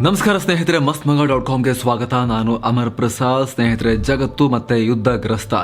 ನಮಸ್ಕಾರ ಸ್ನೇಹಿತರೆ ಮಸ್ತ್ ಮಗ ಡಾಟ್ ಕಾಮ್ಗೆ ಸ್ವಾಗತ. ನಾನು ಅಮರ್ ಪ್ರಸಾದ್, ಸ್ನೇಹಿತರೆ, ಜಗತ್ತು ಮತ್ತೆ ಯುದ್ಧಗ್ರಸ್ತ.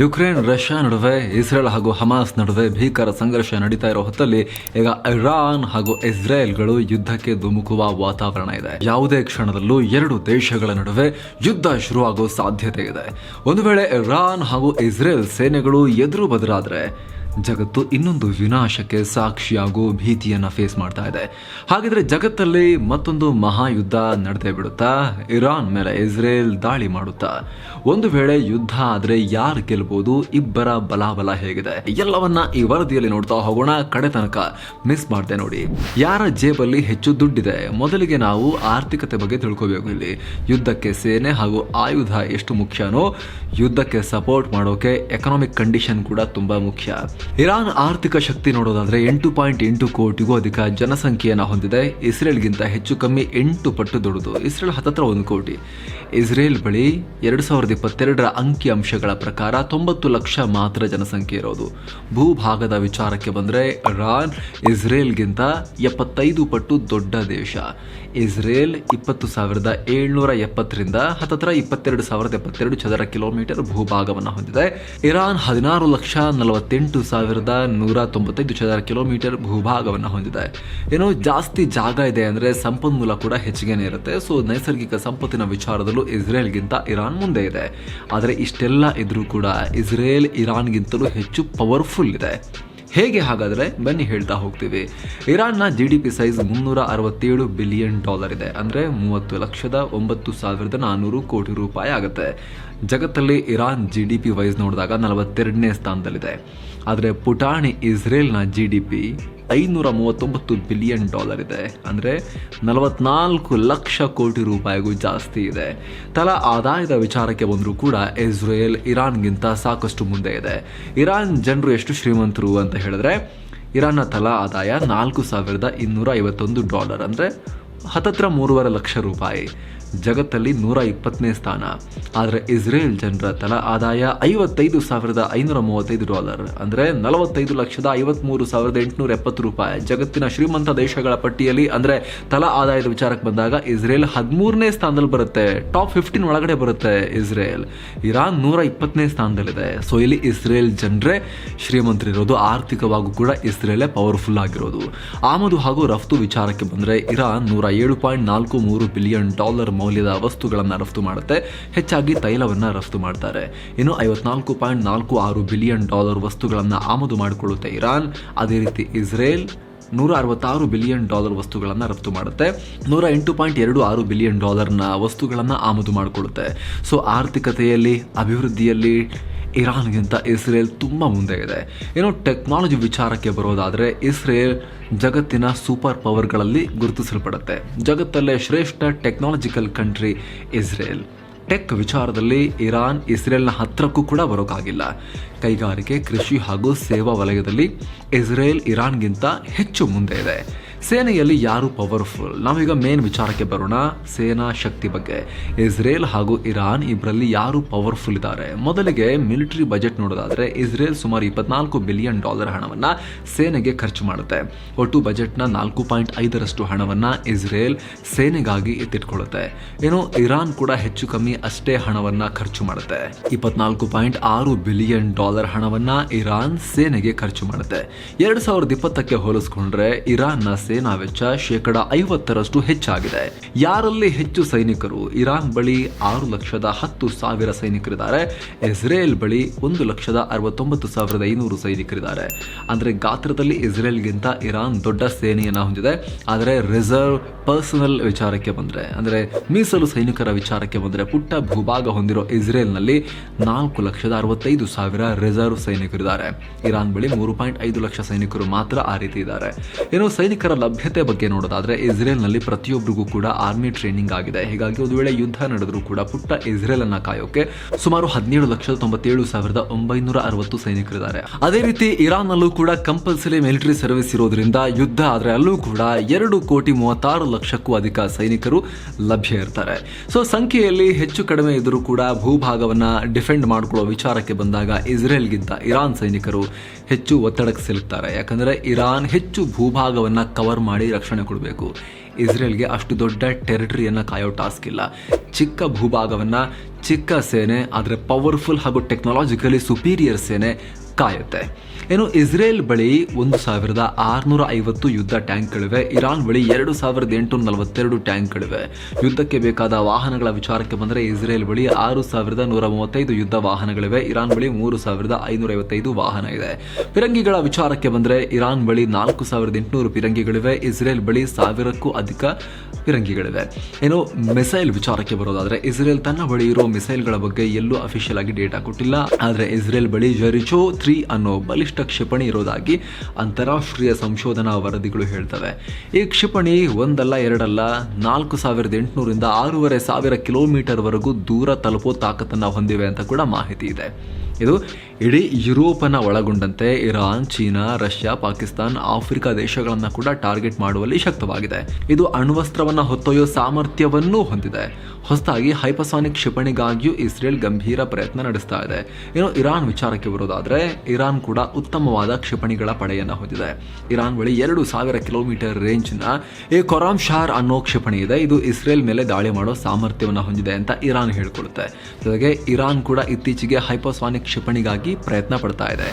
ಯುಕ್ರೇನ್, ರಷ್ಯಾ ನಡುವೆ, ಇಸ್ರೇಲ್ ಹಾಗೂ ಹಮಾಸ್ ನಡುವೆ ಭೀಕರ ಸಂಘರ್ಷ ನಡೀತಾ ಇರೋ ಹೊತ್ತಲ್ಲಿ ಈಗ ಇರಾನ್ ಹಾಗೂ ಇಸ್ರೇಲ್ಗಳು ಯುದ್ಧಕ್ಕೆ ಧುಮುಕುವ ವಾತಾವರಣ ಇದೆ. ಯಾವುದೇ ಕ್ಷಣದಲ್ಲೂ ಎರಡು ದೇಶಗಳ ನಡುವೆ ಯುದ್ಧ ಶುರುವಾಗೋ ಸಾಧ್ಯತೆ ಇದೆ. ಒಂದು ವೇಳೆ ಇರಾನ್ ಹಾಗೂ ಇಸ್ರೇಲ್ ಸೇನೆಗಳು ಎದುರು ಬದಲಾದ್ರೆ ಜಗತ್ತು ಇನ್ನೊಂದು ವಿನಾಶಕ್ಕೆ ಸಾಕ್ಷಿಯಾಗೋ ಭೀತಿಯನ್ನ ಫೇಸ್ ಮಾಡ್ತಾ ಇದೆ. ಹಾಗಿದ್ರೆ ಜಗತ್ತಲ್ಲಿ ಮತ್ತೊಂದು ಮಹಾಯುದ್ಧ ನಡೆದೇ ಬಿಡುತ್ತಾ? ಇರಾನ್ ಮೇಲೆ ಇಸ್ರೇಲ್ ದಾಳಿ ಮಾಡುತ್ತಾ? ಒಂದು ವೇಳೆ ಯುದ್ಧ ಆದರೆ ಯಾರು ಗೆಲ್ಬಹುದು ಇಬ್ಬರ ಬಲಾಬಲ ಹೇಗಿದೆ? ಎಲ್ಲವನ್ನ ಈ ವರದಿಯಲ್ಲಿ ನೋಡ್ತಾ ಹೋಗೋಣ. ಕಡೆ ತನಕ ಮಿಸ್ ಮಾಡ್ದೆ ನೋಡಿ. ಯಾರ ಜೇಬಲ್ಲಿ ಹೆಚ್ಚು ದುಡ್ಡಿದೆ? ಮೊದಲಿಗೆ ನಾವು ಆರ್ಥಿಕತೆ ಬಗ್ಗೆ ತಿಳ್ಕೋಬೇಕು ಇಲ್ಲಿ. ಯುದ್ಧಕ್ಕೆ ಸೇನೆ ಹಾಗೂ ಆಯುಧ ಎಷ್ಟು ಮುಖ್ಯನೋ, ಯುದ್ಧಕ್ಕೆ ಸಪೋರ್ಟ್ ಮಾಡೋಕೆ ಎಕನಾಮಿಕ್ ಕಂಡೀಷನ್ ಕೂಡ ತುಂಬಾ ಮುಖ್ಯ. ಇರಾನ್ ಆರ್ಥಿಕ ಶಕ್ತಿ ನೋಡೋದಾದ್ರೆ ಎಂಟು ಪಾಯಿಂಟ್ ಎಂಟು ಕೋಟಿಗೂ ಅಧಿಕ ಜನಸಂಖ್ಯೆಯನ್ನು ಹೊಂದಿದೆ. ಇಸ್ರೇಲ್ಗಿಂತ ಹೆಚ್ಚು ಕಮ್ಮಿ ಎಂಟು ಪಟ್ಟು ದೊಡ್ಡದು. ಇಸ್ರೇಲ್ ಹತ್ತತ್ರ ಒಂದು ಕೋಟಿ. ಇಸ್ರೇಲ್ ಬಳಿ ಎರಡು ಸಾವಿರದ ಇಪ್ಪತ್ತೆರಡರ ಅಂಕಿ ಅಂಶಗಳ ಪ್ರಕಾರ ತೊಂಬತ್ತು ಲಕ್ಷ ಮಾತ್ರ ಜನಸಂಖ್ಯೆ ಇರೋದು. ಭೂಭಾಗದ ವಿಚಾರಕ್ಕೆ ಬಂದರೆ ಇರಾನ್ ಇಸ್ರೇಲ್ಗಿಂತ ಎಪ್ಪತ್ತೈದು ಪಟ್ಟು ದೊಡ್ಡ ದೇಶ. ಇಸ್ರೇಲ್ ಇಪ್ಪತ್ತು ಸಾವಿರದ ಏಳ್ನೂರ ಎಪ್ಪತ್ತರಿಂದ ಹತ್ತತ್ರ ಇಪ್ಪತ್ತೆರಡು ಸಾವಿರದ ಎಪ್ಪತ್ತೆರಡು ಚದರ ಕಿಲೋಮೀಟರ್ ಭೂಭಾಗವನ್ನು ಹೊಂದಿದೆ. ಇರಾನ್ ಹದಿನಾರು ಲಕ್ಷ ನಲವತ್ತೆಂಟು ಸಾವಿರದ ನೂರ ತೊಂಬತ್ತೈದು ಚದರ ಕಿಲೋಮೀಟರ್ ಭೂಭಾಗವನ್ನು ಹೊಂದಿದೆ. ಏನೋ ಜಾಸ್ತಿ ಜಾಗ ಇದೆ ಅಂದರೆ ಸಂಪನ್ಮೂಲ ಕೂಡ ಹೆಚ್ಚಿಗೆನೇ ಇರುತ್ತೆ. ಸೊ ನೈಸರ್ಗಿಕ ಸಂಪತ್ತಿನ ವಿಚಾರದಲ್ಲೂ ಇಸ್ರೇಲ್ಗಿಂತ ಇರಾನ್ ಮುಂದೆ ಇದೆ. ಆದರೆ ಇಷ್ಟೆಲ್ಲ ಇದ್ರೂ ಕೂಡ ಇಸ್ರೇಲ್ ಇರಾನ್ಗಿಂತಲೂ ಹೆಚ್ಚು ಪವರ್ಫುಲ್ ಇದೆ. ಹೇಗೆ ಹಾಗಾದರೆ? ಬನ್ನಿ ಹೇಳ್ತಾ ಹೋಗ್ತೀವಿ. ಇರಾನ್ನ ಜಿ ಡಿ ಪಿ ಸೈಜ್ ಮುನ್ನೂರ ಅರವತ್ತೇಳು ಬಿಲಿಯನ್ ಡಾಲರ್ ಇದೆ. ಅಂದರೆ ಮೂವತ್ತು ಲಕ್ಷದ ಒಂಬತ್ತು ಸಾವಿರದ ನಾನ್ನೂರು ಕೋಟಿ ರೂಪಾಯಿ ಆಗುತ್ತೆ. ಜಗತ್ತಲ್ಲಿ Iran G D P wise ನೋಡಿದಾಗ ನಲವತ್ತೆರಡನೇ ಸ್ಥಾನದಲ್ಲಿದೆ. ಆದರೆ ಪುಟಾಣಿ ಇಸ್ರೇಲ್ನ ಜಿ ಡಿ ಪಿ ಐನೂರ ಮೂವತ್ತೊಂಬತ್ತು ಬಿಲಿಯನ್ ಡಾಲರ್ ಇದೆ. ಅಂದರೆ ನಲವತ್ನಾಲ್ಕು ಲಕ್ಷ ಕೋಟಿ ರೂಪಾಯಿಗೂ ಜಾಸ್ತಿ ಇದೆ. ತಲಾ ಆದಾಯದ ವಿಚಾರಕ್ಕೆ ಬಂದರೂ ಕೂಡ ಇಸ್ರೇಲ್ ಇರಾನ್ಗಿಂತ ಸಾಕಷ್ಟು ಮುಂದೆ ಇದೆ. ಇರಾನ್ ಜನರು ಎಷ್ಟು ಶ್ರೀಮಂತರು ಅಂತ ಹೇಳಿದ್ರೆ, ಇರಾನ್ನ ತಲಾ ಆದಾಯ ನಾಲ್ಕು ಸಾವಿರದ ಇನ್ನೂರ ಐವತ್ತೊಂದು ಡಾಲರ್ ಅಂದರೆ ಹತ್ತತ್ರ ಮೂರುವರೆ ಲಕ್ಷ ರೂಪಾಯಿ. ಜಗತ್ತಲ್ಲಿ ನೂರ ಇಪ್ಪತ್ತನೇ ಸ್ಥಾನ. ಆದರೆ ಇಸ್ರೇಲ್ ಜನರ ತಲಾ ಆದಾಯ ಐವತ್ತೈದು ಸಾವಿರದ ಐನೂರ ಮೂವತ್ತೈದು ಡಾಲರ್. ಅಂದರೆ ನಲವತ್ತೈದು ಲಕ್ಷದ ಐವತ್ಮೂರು ಸಾವಿರದ ಎಂಟುನೂರ ಎಪ್ಪತ್ತು ರೂಪಾಯಿ. ಜಗತ್ತಿನ ಶ್ರೀಮಂತ ದೇಶಗಳ ಪಟ್ಟಿಯಲ್ಲಿ ಅಂದರೆ ತಲಾ ಆದಾಯದ ವಿಚಾರಕ್ಕೆ ಬಂದಾಗ ಇಸ್ರೇಲ್ ಹದಿಮೂರನೇ ಸ್ಥಾನದಲ್ಲಿ ಬರುತ್ತೆ. ಟಾಪ್ ಫಿಫ್ಟೀನ್ ಒಳಗಡೆ ಬರುತ್ತೆ ಇಸ್ರೇಲ್. ಇರಾನ್ ನೂರ ಇಪ್ಪತ್ತನೇ ಸ್ಥಾನದಲ್ಲಿದೆ. ಸೊ ಇಲ್ಲಿ ಇಸ್ರೇಲ್ ಜನರೇ ಶ್ರೀಮಂತರಿರೋದು. ಆರ್ಥಿಕವಾಗೂ ಕೂಡ ಇಸ್ರೇಲೇ ಪವರ್ಫುಲ್ ಆಗಿರೋದು. ಆಮದು ಹಾಗೂ ರಫ್ತು ವಿಚಾರಕ್ಕೆ ಬಂದರೆ ಇರಾನ್ ನೂರ ಏಳು ಪಾಯಿಂಟ್ ನಾಲ್ಕು ಮೂರು ಬಿಲಿಯನ್ ಡಾಲರ್ ಮೌಲ್ಯದ ವಸ್ತುಗಳನ್ನು ರಫ್ತು ಮಾಡುತ್ತೆ. ಹೆಚ್ಚಾಗಿ ತೈಲವನ್ನು ರಫ್ತು ಮಾಡ್ತಾರೆ. ಇನ್ನು ಐವತ್ನಾಲ್ಕು ಪಾಯಿಂಟ್ ನಾಲ್ಕು ಆರು ಬಿಲಿಯನ್ ಡಾಲರ್ ವಸ್ತುಗಳನ್ನು ಆಮದು ಮಾಡಿಕೊಳ್ಳುತ್ತೆ ಇರಾನ್. ಅದೇ ರೀತಿ ಇಸ್ರೇಲ್ ನೂರ ಅರವತ್ತಾರು ಬಿಲಿಯನ್ ಡಾಲರ್ ವಸ್ತುಗಳನ್ನು ರಫ್ತು ಮಾಡುತ್ತೆ. ನೂರ ಎಂಟು ಪಾಯಿಂಟ್ ಎರಡು ಆರು ಬಿಲಿಯನ್ ಡಾಲರ್ನ ವಸ್ತುಗಳನ್ನು ಆಮದು ಮಾಡಿಕೊಳ್ಳುತ್ತೆ. ಸೊ, ಆರ್ಥಿಕತೆಯಲ್ಲಿ, ಅಭಿವೃದ್ಧಿಯಲ್ಲಿ ಇರಾನ್ಗಿಂತ ಇಸ್ರೇಲ್ ತುಂಬ ಮುಂದೆ ಇದೆ ಏನು ಟೆಕ್ನಾಲಜಿ ವಿಚಾರಕ್ಕೆ ಬರೋದಾದರೆ ಇಸ್ರೇಲ್ ಜಗತ್ತಿನ ಸೂಪರ್ ಪವರ್ಗಳಲ್ಲಿ ಗುರುತಿಸಲ್ಪಡುತ್ತೆ. ಜಗತ್ತಲ್ಲೇ ಶ್ರೇಷ್ಠ ಟೆಕ್ನಾಲಜಿಕಲ್ ಕಂಟ್ರಿ ಇಸ್ರೇಲ್. ಟೆಕ್ ವಿಚಾರದಲ್ಲಿ ಇರಾನ್ ಇಸ್ರೇಲ್ನ ಹತ್ತಿರಕ್ಕೂ ಕೂಡ ಬರೋಕ್ಕಾಗಿಲ್ಲ ಕೈಗಾರಿಕೆ, ಕೃಷಿ ಹಾಗೂ ಸೇವಾ ವಲಯದಲ್ಲಿ ಇಸ್ರೇಲ್ ಇರಾನ್ಗಿಂತ ಹೆಚ್ಚು ಮುಂದೆ ಇದೆ. ಸೇನೆಯಲ್ಲಿ ಯಾರು ಪವರ್ಫುಲ್ ನಾವೀಗ ಮೇನ್ ವಿಚಾರಕ್ಕೆ ಬರೋಣ. ಸೇನಾ ಶಕ್ತಿ ಬಗ್ಗೆ. ಇಸ್ರೇಲ್ ಹಾಗೂ ಇರಾನ್ ಇಬ್ಬರಲ್ಲಿ ಯಾರು ಪವರ್ಫುಲ್ ಇದ್ದಾರೆ? ಮೊದಲಿಗೆ ಮಿಲಿಟರಿ ಬಜೆಟ್ ನೋಡೋದಾದ್ರೆ, ಇಸ್ರೇಲ್ ಸುಮಾರು ಇಪ್ಪತ್ನಾಲ್ಕು ಬಿಲಿಯನ್ ಡಾಲರ್ ಹಣವನ್ನ ಸೇನೆಗೆ ಖರ್ಚು ಮಾಡುತ್ತೆ. ಒಟ್ಟು ಬಜೆಟ್ನ ನಾಲ್ಕು ಪಾಯಿಂಟ್ ಐದರಷ್ಟು ಹಣವನ್ನ ಇಸ್ರೇಲ್ ಸೇನೆಗಾಗಿ ಎತ್ತಿಟ್ಕೊಳ್ಳುತ್ತೆ ಏನು ಇರಾನ್ ಕೂಡ ಹೆಚ್ಚು ಕಮ್ಮಿ ಅಷ್ಟೇ ಹಣವನ್ನ ಖರ್ಚು ಮಾಡುತ್ತೆ. ಇಪ್ಪತ್ನಾಲ್ಕು ಪಾಯಿಂಟ್ ಆರು ಬಿಲಿಯನ್ ಡಾಲರ್ ಹಣವನ್ನ ಇರಾನ್ ಸೇನೆಗೆ ಖರ್ಚು ಮಾಡುತ್ತೆ. ಎರಡ್ ಸಾವಿರದ ಇಪ್ಪತ್ತಕ್ಕೆ ಹೋಲಿಸ್ಕೊಂಡ್ರೆ ಇರಾನ್ನ ಸೇನಾ ವೆಚ್ಚ ಶೇಕಡ ಐವತ್ತರಷ್ಟು ಹೆಚ್ಚಾಗಿದೆ. ಯಾರಲ್ಲಿ ಹೆಚ್ಚು ಸೈನಿಕರು? ಇರಾನ್ ಬಳಿ ಆರು ಲಕ್ಷದ ಹತ್ತು ಸಾವಿರ ಸೈನಿಕರಿದ್ದಾರೆ. ಇಸ್ರೇಲ್ ಬಳಿ ಒಂದು ಲಕ್ಷದ ಅರವತ್ತೊಂಬತ್ತು ಸಾವಿರದ ಐನೂರು ಸೈನಿಕರಿದ್ದಾರೆ. ಅಂದ್ರೆ ಗಾತ್ರದಲ್ಲಿ ಇಸ್ರೇಲ್ಗಿಂತ ಇರಾನ್ ದೊಡ್ಡ ಸೇನೆಯನ್ನು ಹೊಂದಿದೆ. ಆದರೆ ರಿಸರ್ವ್ ಪರ್ಸನಲ್ ವಿಚಾರಕ್ಕೆ ಬಂದ್ರೆ, ಅಂದ್ರೆ ಮೀಸಲು ಸೈನಿಕರ ವಿಚಾರಕ್ಕೆ ಬಂದ್ರೆ ಪುಟ್ಟ ಭೂಭಾಗ ಹೊಂದಿರೋ ಇಸ್ರೇಲ್ನಲ್ಲಿ ನಾಲ್ಕು ಲಕ್ಷದ ಅರವತ್ತೈದು ಸಾವಿರ ರಿಸರ್ವ್ ಸೈನಿಕರಿದ್ದಾರೆ. ಇರಾನ್ ಬಳಿ ಮೂರು ಪಾಯಿಂಟ್ ಐದು ಲಕ್ಷ ಸೈನಿಕರು ಮಾತ್ರ ಆ ರೀತಿ ಇದ್ದಾರೆ. ಏನು ಸೈನಿಕರ ಲಭ್ಯತೆ ಬಗ್ಗೆ ನೋಡೋದಾದ್ರೆ ಇಸ್ರೇಲ್ನಲ್ಲಿ ಪ್ರತಿಯೊಬ್ಬರಿಗೂ ಕೂಡ ಆರ್ಮಿ ಟ್ರೈನಿಂಗ್ ಆಗಿದೆ. ಹೀಗಾಗಿ ಒಂದು ವೇಳೆ ಯುದ್ಧ ನಡೆದರೂ ಕೂಡ ಪುಟ್ಟ ಇಸ್ರೇಲ್ ಅನ್ನ ಕಾಯೋಕೆ ಸುಮಾರು ಹದಿನೇಳು ಲಕ್ಷದ ತೊಂಬತ್ತೇಳು ಸಾವಿರದ ಒಂಬೈನೂರ ಅರವತ್ತು ಸೈನಿಕರಿದ್ದಾರೆ. ಅದೇ ರೀತಿ ಇರಾನ್ ನಲ್ಲೂ ಕೂಡ ಕಂಪಲ್ಸರಿ ಮಿಲಿಟರಿ ಸರ್ವಿಸ್ ಇರೋದ್ರಿಂದ ಯುದ್ಧ ಆದ್ರೆ ಅಲ್ಲೂ ಕೂಡ ಎರಡು ಕೋಟಿ ಮೂವತ್ತಾರು ಲಕ್ಷಕ್ಕೂ ಅಧಿಕ ಸೈನಿಕರು ಲಭ್ಯ ಇರ್ತಾರೆ. ಸೊ ಸಂಖ್ಯೆಯಲ್ಲಿ ಹೆಚ್ಚು ಕಡಿಮೆ ಇದ್ರೂ ಕೂಡ ಭೂಭಾಗವನ್ನ ಡಿಫೆಂಡ್ ಮಾಡಿಕೊಳ್ಳೋ ವಿಚಾರಕ್ಕೆ ಬಂದಾಗ ಇಸ್ರೇಲ್ಗಿಂತ ಇರಾನ್ ಸೈನಿಕರು ಹೆಚ್ಚು ಒತ್ತಡಕ್ಕೆ ಸಿಲುಕ್ತಾರೆ. ಯಾಕಂದ್ರೆ ಇರಾನ್ ಹೆಚ್ಚು ಭೂಭಾಗವನ್ನ ಕವರ್ ಮಾಡಿ ರಕ್ಷಣೆ ಕೊಡಬೇಕು. ಇಸ್ರೇಲ್ಗೆ ಅಷ್ಟು ದೊಡ್ಡ ಟೆರಿಟರಿಯನ್ನು ಕಾಯೋ ಟಾಸ್ಕ್ ಇಲ್ಲ. ಚಿಕ್ಕ ಭೂಭಾಗವನ್ನ ಚಿಕ್ಕ ಸೇನೆ, ಆದರೆ ಪವರ್ಫುಲ್ ಹಾಗೂ ಟೆಕ್ನಾಲಜಿಕಲಿ ಸುಪೀರಿಯರ್ ಸೇನೆ ಕಾಯುತ್ತೆ. ಏನು ಇಸ್ರೇಲ್ ಬಳಿ ಒಂದು ಸಾವಿರದ ಆರುನೂರ ಐವತ್ತು ಯುದ್ಧ ಟ್ಯಾಂಕ್ಗಳಿವೆ. ಇರಾನ್ ಬಳಿ ಎರಡು ಸಾವಿರದ ಎಂಟುನೂರ ನಲವತ್ತೆರಡು ಟ್ಯಾಂಕ್ಗಳಿವೆ. ಯುದ್ಧಕ್ಕೆ ಬೇಕಾದ ವಾಹನಗಳ ವಿಚಾರಕ್ಕೆ ಬಂದರೆ ಇಸ್ರೇಲ್ ಬಳಿ ಆರು ಸಾವಿರದ ನೂರ ಮೂವತ್ತೈದು ಯುದ್ಧ ವಾಹನಗಳಿವೆ. ಇರಾನ್ ಬಳಿ ಮೂರು ಸಾವಿರದ ಐನೂರ ಐವತ್ತೈದು ವಾಹನ ಇದೆ. ಪಿರಂಗಿಗಳ ವಿಚಾರಕ್ಕೆ ಬಂದರೆ ಇರಾನ್ ಬಳಿ ನಾಲ್ಕು ಸಾವಿರದ ಎಂಟುನೂರು ಪಿರಂಗಿಗಳಿವೆ. ಇಸ್ರೇಲ್ ಬಳಿ ಸಾವಿರಕ್ಕೂ ಅಧಿಕ ಪಿರಂಗಿಗಳಿವೆ. ಏನು ಮಿಸೈಲ್ ವಿಚಾರಕ್ಕೆ ಬರೋದಾದರೆ ಇಸ್ರೇಲ್ ತನ್ನ ಬಳಿ ಇರೋ ಮಿಸೈಲ್ಗಳ ಬಗ್ಗೆ ಎಲ್ಲೂ ಅಫಿಷಿಯಲ್ ಆಗಿ ಡೇಟಾ ಕೊಟ್ಟಿಲ್ಲ. ಆದರೆ ಇಸ್ರೇಲ್ ಬಳಿ ಜರಿಚೋ ತ್ರೀ ಅನ್ನೋ ಬಲಿಷ್ಠ ಕ್ಷಿಪಣಿ ಇರೋದಾಗಿ ಅಂತಾರಾಷ್ಟ್ರೀಯ ಸಂಶೋಧನಾ ವರದಿಗಳು ಹೇಳ್ತವೆ. ಈ ಕ್ಷಿಪಣಿ ಒಂದಲ್ಲ, ಎರಡಲ್ಲ, ನಾಲ್ಕು ಸಾವಿರದ ಎಂಟುನೂರಿಂದ ಆರೂವರೆ ಸಾವಿರ ಕಿಲೋಮೀಟರ್ ವರೆಗೂ ದೂರ ತಲುಪೋ ತಾಕತ್ತನ್ನು ಹೊಂದಿವೆ ಅಂತ ಕೂಡ ಮಾಹಿತಿ ಇದೆ. ಇದು ಇಡೀ ಯುರೋಪನ್ನು ಒಳಗೊಂಡಂತೆ Iran, China, Russia, Pakistan, Africa ದೇಶಗಳನ್ನು ಕೂಡ ಟಾರ್ಗೆಟ್ ಮಾಡುವಲ್ಲಿ ಶಕ್ತವಾಗಿದೆ. ಇದು ಅಣ್ವಸ್ತ್ರವನ್ನು ಹೊತ್ತೊಯ್ಯೋ ಸಾಮರ್ಥ್ಯವನ್ನೂ ಹೊಂದಿದೆ. ಹೊಸದಾಗಿ ಹೈಪಸಾನಿಕ್ ಕ್ಷಿಪಣಿಗಾಗಿಯೂ ಇಸ್ರೇಲ್ ಗಂಭೀರ ಪ್ರಯತ್ನ ನಡೆಸ್ತಾ ಇದೆ. ಇನ್ನು ಇರಾನ್ ವಿಚಾರಕ್ಕೆ ಬರೋದಾದರೆ, ಇರಾನ್ ಕೂಡ ಉತ್ತಮವಾದ ಕ್ಷಿಪಣಿಗಳ ಪಡೆಯನ್ನು ಹೊಂದಿದೆ. ಇರಾನ್ ಬಳಿ ಎರಡು ಸಾವಿರ ಕಿಲೋಮೀಟರ್ ರೇಂಜ್ನ ಈ ಕೊರಾಮ್ ಶಾರ್ ಅನ್ನೋ ಕ್ಷಿಪಣಿ ಇದೆ. ಇದು ಇಸ್ರೇಲ್ ಮೇಲೆ ದಾಳಿ ಮಾಡೋ ಸಾಮರ್ಥ್ಯವನ್ನು ಹೊಂದಿದೆ ಅಂತ ಇರಾನ್ ಹೇಳಿಕೊಳ್ಳುತ್ತೆ ಜೊತೆಗೆ ಇರಾನ್ ಕೂಡ ಇತ್ತೀಚೆಗೆ ಹೈಪೋಸಾನಿಕ್ ಕ್ಷಿಪಣಿಗಾಗಿ ಪ್ರಯತ್ನ ಪಡ್ತಾ ಇದೆ.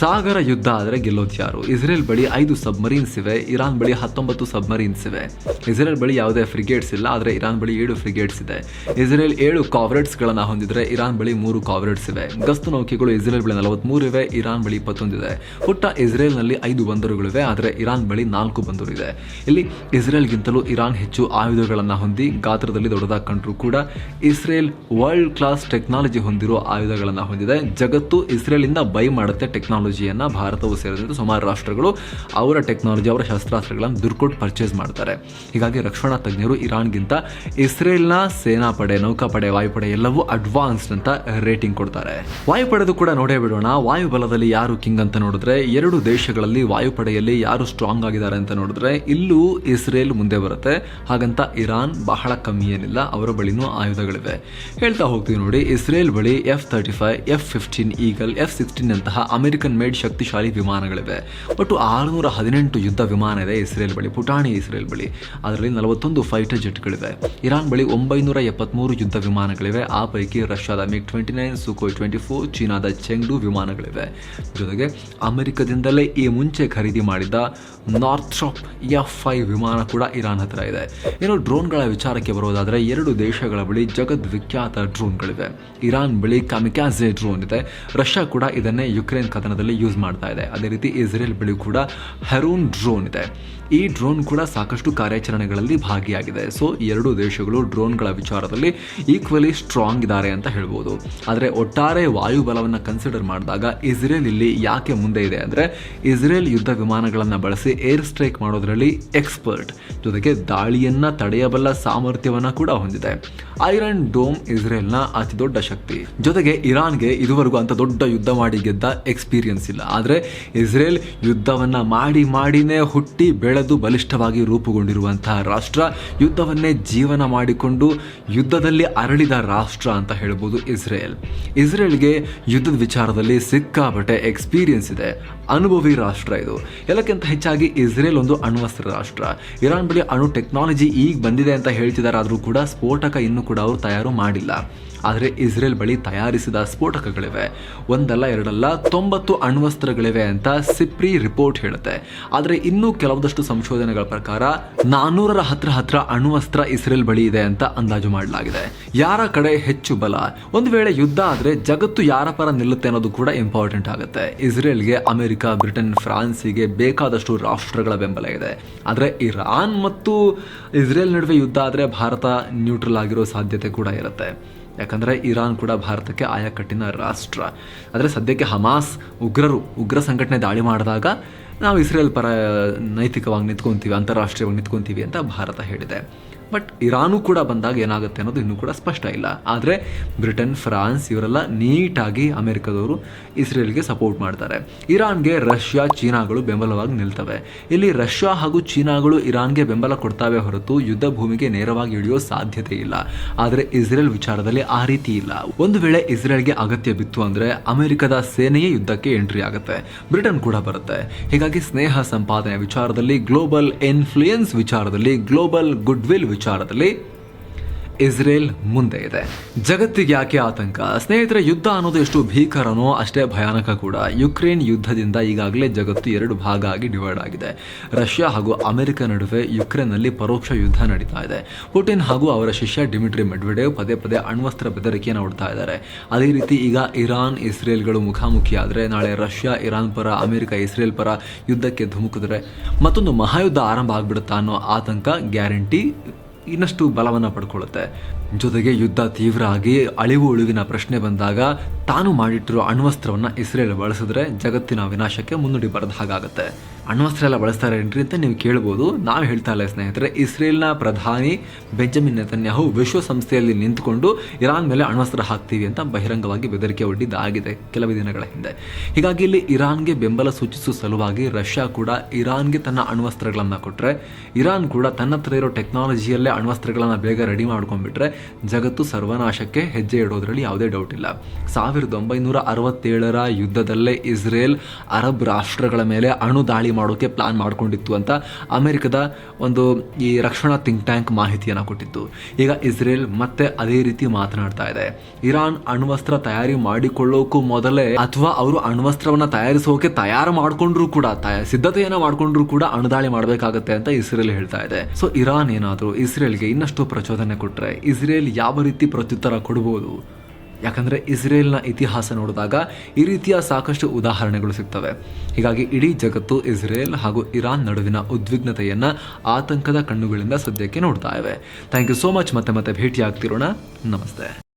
ಸಾಗರ ಯುದ್ಧ ಆದರೆ ಗೆಲ್ಲೋದು ಯಾರು? ಇಸ್ರೇಲ್ ಬಳಿ ಐದು ಸಬ್ಮರೀನ್ಸ್ ಇವೆ, ಇರಾನ್ ಬಳಿ ಹತ್ತೊಂಬತ್ತು ಸಬ್ಮರೀನ್ಸ್ ಇವೆ. ಇಸ್ರೇಲ್ ಬಳಿ ಯಾವುದೇ ಫ್ರಿಗೇಟ್ಸ್ ಇಲ್ಲ, ಆದರೆ ಇರಾನ್ ಬಳಿ ಏಳು ಫ್ರಿಗೇಟ್ಸ್ ಇದೆ. ಇಸ್ರೇಲ್ ಏಳು ಕಾವ್ರೇಟ್ಸ್ಗಳನ್ನು ಹೊಂದಿದ್ರೆ ಇರಾನ್ ಬಳಿ ಮೂರು ಕಾವ್ರೆಟ್ಸ್ ಇವೆ. ಗಸ್ತು ನೌಕೆಗಳು ಇಸ್ರೇಲ್ ಬಳಿ ನಲವತ್ಮೂರು ಇವೆ, ಇರಾನ್ ಬಳಿ ಇಪ್ಪತ್ತೊಂದಿದೆ ಪುಟ್ಟ ಇಸ್ರೇಲ್ನಲ್ಲಿ ಐದು ಬಂದರುಗಳಿವೆ ಆದರೆ ಇರಾನ್ ಬಳಿ ನಾಲ್ಕು ಬಂದರು ಇದೆ. ಇಲ್ಲಿ ಇಸ್ರೇಲ್ಗಿಂತಲೂ ಇರಾನ್ ಹೆಚ್ಚು ಆಯುಧಗಳನ್ನು ಹೊಂದಿ ಗಾತ್ರದಲ್ಲಿ ದೊಡ್ಡದಾಗಿ ಕಂಡರೂ ಕೂಡ ಇಸ್ರೇಲ್ ವರ್ಲ್ಡ್ ಕ್ಲಾಸ್ ಟೆಕ್ನಾಲಜಿ ಹೊಂದಿರೋ ಆಯುಧಗಳನ್ನು ಹೊಂದಿದೆ. ಜಗತ್ತು ಇಸ್ರೇಲಿಂದ ಬೈ ಮಾಡುತ್ತೆ ಟೆಕ್ನಾಲಜಿಯನ್ನು ಭಾರತವು ಸೇರಿದಂತೆ ಸುಮಾರು ರಾಷ್ಟ್ರಗಳು ಅವರ ಟೆಕ್ನಾಲಜಿ, ಅವರ ಶಸ್ತ್ರಾಸ್ತ್ರಗಳನ್ನು ದುರ್ಕೊಟ್ಟು ಪರ್ಚೇಸ್ ಮಾಡ್ತಾರೆ. ಹೀಗಾಗಿ ರಕ್ಷಣಾ ತಜ್ಞರು ಇರಾನ್ಗಿಂತ ಇಸ್ರೇಲ್ನ ಸೇನಾಪಡೆ, ನೌಕಾಪಡೆ, ವಾಯುಪಡೆ ಎಲ್ಲವೂ ಅಡ್ವಾನ್ಸ್ಡ್ ಅಂತ ರೇಟಿಂಗ್ ಕೊಡ್ತಾರೆ. ವಾಯುಪಡೆದು ಕೂಡ ನೋಡೇ ಬಿಡೋಣ. ವಾಯುಬಲದಲ್ಲಿ ಯಾರು ಕಿಂಗ್ ಅಂತ ನೋಡಿದ್ರೆ, ಎರಡು ದೇಶಗಳಲ್ಲಿ ವಾಯುಪಡೆಯಲ್ಲಿ ಯಾರು ಸ್ಟ್ರಾಂಗ್ ಆಗಿದ್ದಾರೆ ಅಂತ ನೋಡಿದ್ರೆ, ಇಲ್ಲೂ ಇಸ್ರೇಲ್ ಮುಂದೆ ಬರುತ್ತೆ. ಹಾಗಂತ ಇರಾನ್ ಬಹಳ ಕಮ್ಮಿ ಏನಿಲ್ಲ, ಅವರ ಬಳಿನೂ ಆಯುಧಗಳಿವೆ. ಹೇಳ್ತಾ ಹೋಗ್ತೀವಿ ನೋಡಿ, ಇಸ್ರೇಲ್ ಬಳಿ F thirty five F fifteen Eagle F sixteen ಅಂತಹ ಅಮೆರಿಕನ್ ಮೇಡ್ ಶಕ್ತಿಶಾಲಿ ವಿಮಾನಗಳಿವೆ. ಒಟ್ಟು ಆರುನೂರ ಹದಿನೆಂಟು ಯುದ್ಧ ವಿಮಾನ ಇದೆ ಇಸ್ರೇಲ್ ಬಳಿ, ಪುಟಾಣಿ ಇಸ್ರೇಲ್ ಬಳಿ. ಅದರಲ್ಲಿ ನಲವತ್ತೊಂದು ಫೈಟರ್ ಜೆಟ್ಗಳಿವೆ ಇರಾನ್ ಬಳಿ ಒಂಬೈನೂರ ಎಪ್ಪತ್ಮೂರು ಯುದ್ಧ ವಿಮಾನಗಳಿವೆ. ಆ ಪೈಕಿ ರಷ್ಯಾದ MiG twenty nine Sukhoi twenty four ಚೀನಾದ ಚೆಂಗ್ಡು ವಿಮಾನಗಳಿವೆ. ಜೊತೆಗೆ ಅಮೆರಿಕದಿಂದಲೇ ಈ ಮುಂಚೆ ಖರೀದಿ ಮಾಡಿದ್ದ ನಾರ್ಥ್ರಾಪ್ ಎಫ್ ಫೈವ್ ವಿಮಾನ ಕೂಡ ಇರಾನ್ ಹತ್ರ ಇದೆ. ಇನ್ನು ಡ್ರೋನ್ಗಳ ವಿಚಾರಕ್ಕೆ ಬರೋದಾದರೆ ಎರಡು ದೇಶಗಳ ಬಳಿ ಜಗದ್ವಿಖ್ಯಾತ ಡ್ರೋನ್ಗಳಿವೆ. ಇರಾನ್ ಬಳಿ ಕಾಮಿಕ್ಯಾಜೆ ಡ್ರೋನ್ ಇದೆ. ರಷ್ಯಾ ಕೂಡ ಇದನ್ನೇ ಯುಕ್ರೇನ್ ಕದನದಲ್ಲಿ ಯೂಸ್ ಮಾಡ್ತಾ ಇದೆ. ಅದೇ ರೀತಿ ಇಸ್ರೇಲ್ ಬಳಿ ಕೂಡ ಹೆರೂನ್ ಡ್ರೋನ್ ಇದೆ. ಈ ಡ್ರೋನ್ ಕೂಡ ಸಾಕಷ್ಟು ಕಾರ್ಯಾಚರಣೆಗಳಲ್ಲಿ ಭಾಗಿಯಾಗಿದೆ. ಸೊ ಎರಡು ದೇಶಗಳು ಡ್ರೋನ್ಗಳ ವಿಚಾರದಲ್ಲಿ ಈಕ್ವಲಿ ಸ್ಟ್ರಾಂಗ್ ಇದ್ದಾರೆ ಅಂತ ಹೇಳ್ಬೋದು. ಆದರೆ ಒಟ್ಟಾರೆ ವಾಯುಬಲವನ್ನು ಕನ್ಸಿಡರ್ ಮಾಡಿದಾಗ ಇಸ್ರೇಲ್ ಇಲ್ಲಿ ಯಾಕೆ ಮುಂದೆ ಇದೆ ಅಂದರೆ ಇಸ್ರೇಲ್ ಯುದ್ಧ ವಿಮಾನಗಳನ್ನು ಬಳಸಿ ಏರ್ ಸ್ಟ್ರೈಕ್ ಮಾಡೋದರಲ್ಲಿ ಎಕ್ಸ್ಪರ್ಟ್ ಜೊತೆಗೆ ದಾಳಿಯನ್ನ ತಡೆಯಬಲ್ಲ ಸಾಮರ್ಥ್ಯವನ್ನು ಕೂಡ ಹೊಂದಿದೆ. ಐರನ್ ಡೋಮ್ ಇಸ್ರೇಲ್ನ ಅತಿ ದೊಡ್ಡ ಶಕ್ತಿ. ಜೊತೆಗೆ ಇರಾನ್ಗೆ ಇದುವರೆಗೂ ಅಂತ ದೊಡ್ಡ ಯುದ್ಧ ಮಾಡಿ ಗೆದ್ದ ಎಕ್ಸ್ಪೀರಿಯನ್ಸ್ ಇಲ್ಲ. ಆದರೆ ಇಸ್ರೇಲ್ ಯುದ್ಧವನ್ನು ಮಾಡಿ ಮಾಡಿನೇ ಹುಟ್ಟಿ ಬೆಳೆದು ಬಲಿಷ್ಠವಾಗಿ ರೂಪುಗೊಂಡಿರುವಂತಹ ರಾಷ್ಟ್ರ ಯುದ್ಧವನ್ನೇ ಜೀವನ ಮಾಡಿಕೊಂಡು ಯುದ್ಧದಲ್ಲಿ ಅರಳಿದ ರಾಷ್ಟ್ರ ಅಂತ ಹೇಳ್ಬೋದು ಇಸ್ರೇಲ್. ಇಸ್ರೇಲ್ಗೆ ಯುದ್ಧದ ವಿಚಾರದಲ್ಲಿ ಸಿಕ್ಕಾಪಟ್ಟೆ ಎಕ್ಸ್ಪೀರಿಯನ್ಸ್ ಇದೆ. ಅನುಭವಿ ರಾಷ್ಟ್ರ ಇದು. ಎಲ್ಲಕ್ಕಿಂತ ಹೆಚ್ಚಾಗಿ ಇಸ್ರೇಲ್ ಒಂದು ಅಣ್ವಸ್ತ್ರ ರಾಷ್ಟ್ರ. ಇರಾನ್ ಬಳಿ ಅಣು ಟೆಕ್ನಾಲಜಿ ಈಗ ಬಂದಿದೆ ಅಂತ ಹೇಳ್ತಿದ್ದಾರೆ ಆದರೂ ಕೂಡ ಸ್ಫೋಟಕ ಇನ್ನೂ ಕೂಡ ಅವರು ತಯಾರು ಮಾಡಿಲ್ಲ. ಆದರೆ ಇಸ್ರೇಲ್ ಬಳಿ ತಯಾರಿಸಿದ ಸ್ಫೋಟಕಗಳಿವೆ. ಒಂದಲ್ಲ, ಎರಡಲ್ಲ, ತೊಂಬತ್ತು ಅಣ್ವಸ್ತ್ರಗಳಿವೆ ಅಂತ ಸಿಪ್ರಿ ರಿಪೋರ್ಟ್ ಹೇಳುತ್ತೆ. ಆದರೆ ಇನ್ನೂ ಕೆಲವೊಂದಷ್ಟು ಸಂಶೋಧನೆಗಳ ಪ್ರಕಾರ ನಾನ್ನೂರರ ಹತ್ರ ಹತ್ರ ಅಣ್ವಸ್ತ್ರ ಇಸ್ರೇಲ್ ಬಳಿ ಇದೆ ಅಂತ ಅಂದಾಜು ಮಾಡಲಾಗಿದೆ. ಯಾರ ಕಡೆ ಹೆಚ್ಚು ಬಲ? ಒಂದು ವೇಳೆ ಯುದ್ಧ ಆದರೆ ಜಗತ್ತು ಯಾರ ಪರ ನಿಲ್ಲುತ್ತೆ ಅನ್ನೋದು ಕೂಡ ಇಂಪಾರ್ಟೆಂಟ್ ಆಗುತ್ತೆ. ಇಸ್ರೇಲ್ಗೆ ಅಮೆರಿಕ, ಬ್ರಿಟನ್, ಫ್ರಾನ್ಸಿಗೆ ಬೇಕಾದಷ್ಟು ರಾಷ್ಟ್ರಗಳ ಬೆಂಬಲ ಇದೆ. ಆದರೆ ಇರಾನ್ ಮತ್ತು ಇಸ್ರೇಲ್ ನಡುವೆ ಯುದ್ಧ ಆದರೆ ಭಾರತ ನ್ಯೂಟ್ರಲ್ ಆಗಿರೋ ಸಾಧ್ಯತೆ ಕೂಡ ಇರುತ್ತೆ. ಯಾಕಂದರೆ ಇರಾನ್ ಕೂಡ ಭಾರತಕ್ಕೆ ಆಯಾಕಟ್ಟಿನ ರಾಷ್ಟ್ರ. ಆದರೆ ಸದ್ಯಕ್ಕೆ ಹಮಾಸ್ ಉಗ್ರರು, ಉಗ್ರ ಸಂಘಟನೆ ದಾಳಿ ಮಾಡಿದಾಗ ನಾವು ಇಸ್ರೇಲ್ ಪರ ನೈತಿಕವಾಗಿ ನಿಂತ್ಕೊತೀವಿ, ಅಂತಾರಾಷ್ಟ್ರೀಯವಾಗಿ ನಿಂತ್ಕೊತೀವಿ ಅಂತ ಭಾರತ ಹೇಳಿದೆ. ಬಟ್ ಇರಾನು ಕೂಡ ಬಂದಾಗ ಏನಾಗುತ್ತೆ ಅನ್ನೋದು ಇನ್ನೂ ಕೂಡ ಸ್ಪಷ್ಟ ಇಲ್ಲ. ಆದರೆ ಬ್ರಿಟನ್, ಫ್ರಾನ್ಸ್ ಇವರೆಲ್ಲ ನೀಟಾಗಿ ಅಮೆರಿಕದವರು ಇಸ್ರೇಲ್ಗೆ ಸಪೋರ್ಟ್ ಮಾಡ್ತಾರೆ. ಇರಾನ್ಗೆ ರಷ್ಯಾ, ಚೀನಾಗಳು ಬೆಂಬಲವಾಗಿ ನಿಲ್ತವೆ. ಇಲ್ಲಿ ರಷ್ಯಾ ಹಾಗೂ ಚೀನಾಗಳು ಇರಾನ್ಗೆ ಬೆಂಬಲ ಕೊಡ್ತಾವೆ ಹೊರತು ಯುದ್ಧ ಭೂಮಿಗೆ ನೇರವಾಗಿ ಇಳಿಯೋ ಸಾಧ್ಯತೆ ಇಲ್ಲ. ಆದರೆ ಇಸ್ರೇಲ್ ವಿಚಾರದಲ್ಲಿ ಆ ರೀತಿ ಇಲ್ಲ. ಒಂದು ವೇಳೆ ಇಸ್ರೇಲ್ಗೆ ಅಗತ್ಯ ಬಿತ್ತು ಅಂದರೆ ಅಮೆರಿಕದ ಸೇನೆಯೇ ಯುದ್ಧಕ್ಕೆ ಎಂಟ್ರಿ ಆಗುತ್ತೆ. ಬ್ರಿಟನ್ ಕೂಡ ಬರುತ್ತೆ. ಹೀಗಾಗಿ ಸ್ನೇಹ ಸಂಪಾದನೆ ವಿಚಾರದಲ್ಲಿ, ಗ್ಲೋಬಲ್ ಇನ್ಫ್ಲೂಯೆನ್ಸ್ ವಿಚಾರದಲ್ಲಿ, ಗ್ಲೋಬಲ್ ಗುಡ್ ವಿಲ್ ವಿಚಾರದಲ್ಲಿ ಇಸ್ರೇಲ್ ಮುಂದೆ ಇದೆ. ಜಗತ್ತಿಗೆ ಯಾಕೆ ಆತಂಕ? ಸ್ನೇಹಿತರೆ, ಯುದ್ಧ ಅನ್ನೋದು ಎಷ್ಟು ಭೀಕರನೋ ಅಷ್ಟೇ ಭಯಾನಕ ಕೂಡ. ಯುಕ್ರೇನ್ ಯುದ್ಧದಿಂದ ಈಗಾಗಲೇ ಜಗತ್ತು ಎರಡು ಭಾಗ ಆಗಿ ಡಿವೈಡ್ ಆಗಿದೆ. ರಷ್ಯಾ ಹಾಗೂ ಅಮೆರಿಕ ನಡುವೆ ಯುಕ್ರೇನ್ನಲ್ಲಿ ಪರೋಕ್ಷ ಯುದ್ಧ ನಡೀತಾ ಇದೆ. ಪುಟಿನ್ ಹಾಗೂ ಅವರ ಶಿಷ್ಯ ಡಿಮಿಟ್ರಿ ಮೆಡ್ವೆಡೇವ್ ಪದೇ ಪದೇ ಅಣ್ವಸ್ತ್ರ ಬೆದರಿಕೆಯನ್ನು ಹೊಡ್ತಾ ಇದ್ದಾರೆ. ಅದೇ ರೀತಿ ಈಗ ಇರಾನ್, ಇಸ್ರೇಲ್ಗಳು ಮುಖಾಮುಖಿ ಆದರೆ ನಾಳೆ ರಷ್ಯಾ, ಇರಾನ್ ಪರ, ಅಮೆರಿಕ, ಇಸ್ರೇಲ್ ಪರ ಯುದ್ಧಕ್ಕೆ ಧುಮುಕಿದ್ರೆ ಮತ್ತೊಂದು ಮಹಾಯುದ್ಧ ಆರಂಭ ಆಗ್ಬಿಡುತ್ತಾ ಅನ್ನೋ ಆತಂಕ ಗ್ಯಾರಂಟಿ ಇನ್ನಷ್ಟು ಬಲವನ್ನು ಪಡ್ಕೊಳ್ಳುತ್ತೆ. ಜೊತೆಗೆ ಯುದ್ಧ ತೀವ್ರ ಆಗಿ ಅಳಿವು ಉಳಿವಿನ ಪ್ರಶ್ನೆ ಬಂದಾಗ ತಾನು ಮಾಡಿಟ್ಟಿರೋ ಅಣ್ವಸ್ತ್ರವನ್ನು ಇಸ್ರೇಲ್ ಬಳಸಿದ್ರೆ ಜಗತ್ತಿನ ವಿನಾಶಕ್ಕೆ ಮುನ್ನುಡಿ ಬರೆದ ಹಾಗಾಗುತ್ತೆ. ಅಣ್ವಸ್ತ್ರ ಎಲ್ಲ ಬಳಸ್ತಾರೆ ಏನ್ರಿ ಅಂತ ನೀವು ಕೇಳ್ಬೋದು. ನಾವು ಹೇಳ್ತಾ ಇಲ್ಲ ಸ್ನೇಹಿತರೆ, ಇಸ್ರೇಲ್ನ ಪ್ರಧಾನಿ ಬೆಂಜಮಿನ್ ನೆತನ್ಯಾಹು ವಿಶ್ವಸಂಸ್ಥೆಯಲ್ಲಿ ನಿಂತುಕೊಂಡು ಇರಾನ್ ಮೇಲೆ ಅಣ್ವಸ್ತ್ರ ಹಾಕ್ತೀವಿ ಅಂತ ಬಹಿರಂಗವಾಗಿ ಬೆದರಿಕೆ ಒಡ್ಡಿದ್ದಾಗಿದೆ ಕೆಲವು ದಿನಗಳ ಹಿಂದೆ. ಹೀಗಾಗಿ ಇಲ್ಲಿ ಇರಾನ್ಗೆ ಬೆಂಬಲ ಸೂಚಿಸುವ ಸಲುವಾಗಿ ರಷ್ಯಾ ಕೂಡ ಇರಾನ್ಗೆ ತನ್ನ ಅಣ್ವಸ್ತ್ರಗಳನ್ನು ಕೊಟ್ಟರೆ ಇರಾನ್ ಕೂಡ ತನ್ನ ಹತ್ರ ಇರೋ ಟೆಕ್ನಾಲಜಿಯಲ್ಲೇ ಅಣ್ವಸ್ತ್ರಗಳನ್ನು ಬೇಗ ರೆಡಿ ಮಾಡ್ಕೊಂಡ್ಬಿಟ್ರೆ ಜಗತ್ತು ಸರ್ವನಾಶಕ್ಕೆ ಹೆಜ್ಜೆ ಇಡೋದ್ರಲ್ಲಿ ಯಾವುದೇ ಡೌಟ್ ಇಲ್ಲ. ಸಾವಿರದ ಒಂಬೈನೂರ ಅರವತ್ತೇಳರ ಯುದ್ಧದಲ್ಲೇ ಇಸ್ರೇಲ್ ಅರಬ್ ರಾಷ್ಟ್ರಗಳ ಮೇಲೆ ಅಣು ದಾಳಿ ಮಾಡೋಕೆ ಪ್ಲಾನ್ ಮಾಡ್ಕೊಂಡಿತ್ತು ಅಂತ ಅಮೆರಿಕದ ಒಂದು ಈ ರಕ್ಷಣಾ ಥಿಂಕ್ ಟ್ಯಾಂಕ್ ಮಾಹಿತಿಯನ್ನು ಕೊಟ್ಟಿತ್ತು. ಈಗ ಇಸ್ರೇಲ್ ಮತ್ತೆ ಅದೇ ರೀತಿ ಮಾತನಾಡ್ತಾ ಇದೆ. ಇರಾನ್ ಅಣ್ವಸ್ತ್ರ ತಯಾರಿ ಮಾಡಿಕೊಳ್ಳೋಕ್ಕೂ ಮೊದಲೇ ಅಥವಾ ಅವರು ಅಣ್ವಸ್ತ್ರವನ್ನು ತಯಾರಿಸೋಕೆ ತಯಾರು ಮಾಡ್ಕೊಂಡ್ರು ಕೂಡ, ತಯ- ಸಿದ್ಧತೆಯನ್ನ ಮಾಡ್ಕೊಂಡ್ರು ಕೂಡ ಅಣುದಾಳಿ ಮಾಡಬೇಕಾಗತ್ತೆ ಅಂತ ಇಸ್ರೇಲ್ ಹೇಳ್ತಾ ಇದೆ. ಸೊ ಇರಾನ್ ಏನಾದರೂ ಇಸ್ರೇಲ್ಗೆ ಇನ್ನಷ್ಟು ಪ್ರಚೋದನೆ ಕೊಟ್ಟರೆ ಇಸ್ರೇಲ್ ಯಾವ ರೀತಿ ಪ್ರತ್ಯುತ್ತರ ಕೊಡಬಹುದು ಯಾಕಂದರೆ ಇಸ್ರೇಲ್ನ ಇತಿಹಾಸ ನೋಡಿದಾಗ ಈ ರೀತಿಯ ಸಾಕಷ್ಟು ಉದಾಹರಣೆಗಳು ಸಿಗ್ತವೆ. ಹೀಗಾಗಿ ಇಡೀ ಜಗತ್ತು ಇಸ್ರೇಲ್ ಹಾಗೂ ಇರಾನ್ ನಡುವಿನ ಉದ್ವಿಗ್ನತೆಯನ್ನು ಆತಂಕದ ಕಣ್ಣುಗಳಿಂದ ಸದ್ಯಕ್ಕೆ ನೋಡ್ತಾ ಇವೆ. ಥ್ಯಾಂಕ್ ಯು ಸೋ ಮಚ್ ಮತ್ತೆ ಮತ್ತೆ ಭೇಟಿಯಾಗ್ತಿರೋಣ. ನಮಸ್ತೆ.